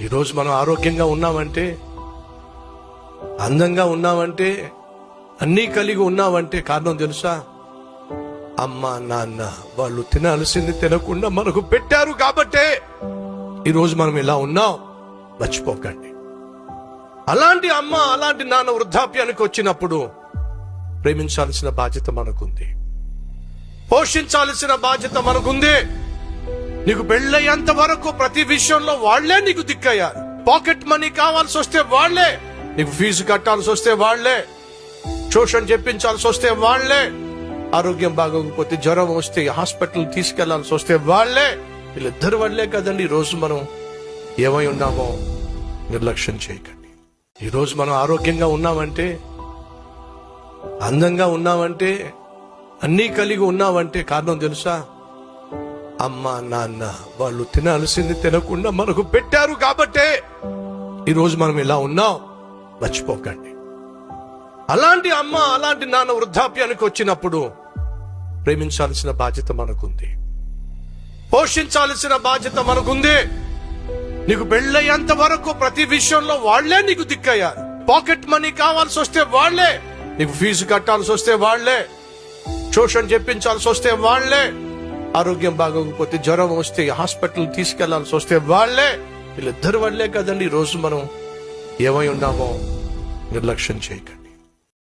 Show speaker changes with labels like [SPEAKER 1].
[SPEAKER 1] ఈరోజు మనం ఆరోగ్యంగా ఉన్నామంటే అందంగా ఉన్నామంటే అన్నీ కలిగి ఉన్నామంటే కారణం తెలుసా? అమ్మ నాన్న వాళ్ళు తినాల్సింది తినకుండా మనకు పెట్టారు కాబట్టే ఈరోజు మనం ఇలా ఉన్నాం. మర్చిపోకండి. అలాంటి అమ్మ అలాంటి నాన్న వృద్ధాప్యానికి వచ్చినప్పుడు ప్రేమించాల్సిన బాధ్యత మనకుంది. పోషించాల్సిన బాధ్యత మనకుంది. నీకు పెళ్ళయ్యేంత వరకు ప్రతి విషయంలో వాళ్ళే నీకు దిక్కయ్యారు. పాకెట్ మనీ కావాల్సి వస్తే వాళ్ళే నీకు ఫీజు కట్టాల్సి వస్తే వాళ్ళే ట్యూషన్ చెప్పించాల్సి వస్తే వాళ్ళే ఆరోగ్యం బాగోకపోతే జ్వరం వస్తే హాస్పిటల్ తీసుకెళ్ళాల్సి వస్తే వాళ్ళే వీళ్ళిద్దరు వాళ్ళే కదండి రోజు మనం ఏమై ఉన్నామో నిర్లక్ష్యం చేయకండి. ఈరోజు మనం ఆరోగ్యంగా ఉన్నామంటే అందంగా ఉన్నామంటే అన్నీ కలిగి ఉన్నామంటే కారణం తెలుసా? అమ్మ నాన్న వాళ్ళు తినాల్సింది తినకుండా మనకు పెట్టారు కాబట్టే ఈరోజు మనం ఇలా ఉన్నాం. మర్చిపోకండి. అలాంటి అమ్మ అలాంటి నాన్న వృద్ధాప్యానికి వచ్చినప్పుడు ప్రేమించాల్సిన బాధ్యత మనకుంది. పోషించాల్సిన బాధ్యత మనకుంది. నీకు పెళ్ళయ్యేంత వరకు ప్రతి విషయంలో వాళ్ళే నీకు దిక్కయ్యారు. పాకెట్ మనీ కావాల్సి వస్తే వాళ్ళే నీకు ఫీజు కట్టాల్సి వస్తే వాళ్ళే ట్యూషన్ చెప్పించాల్సి వస్తే వాళ్ళే ఆరోగ్యం బాగోకపోతే జ్వరం వస్తే హాస్పిటల్ తీసుకెళ్ళాల్సి వస్తే వాళ్ళే వీళ్ళిద్దరు వాళ్ళే కదండి. ఈ రోజు మనం ఏమై ఉన్నామో నిర్లక్ష్యం చేయకండి.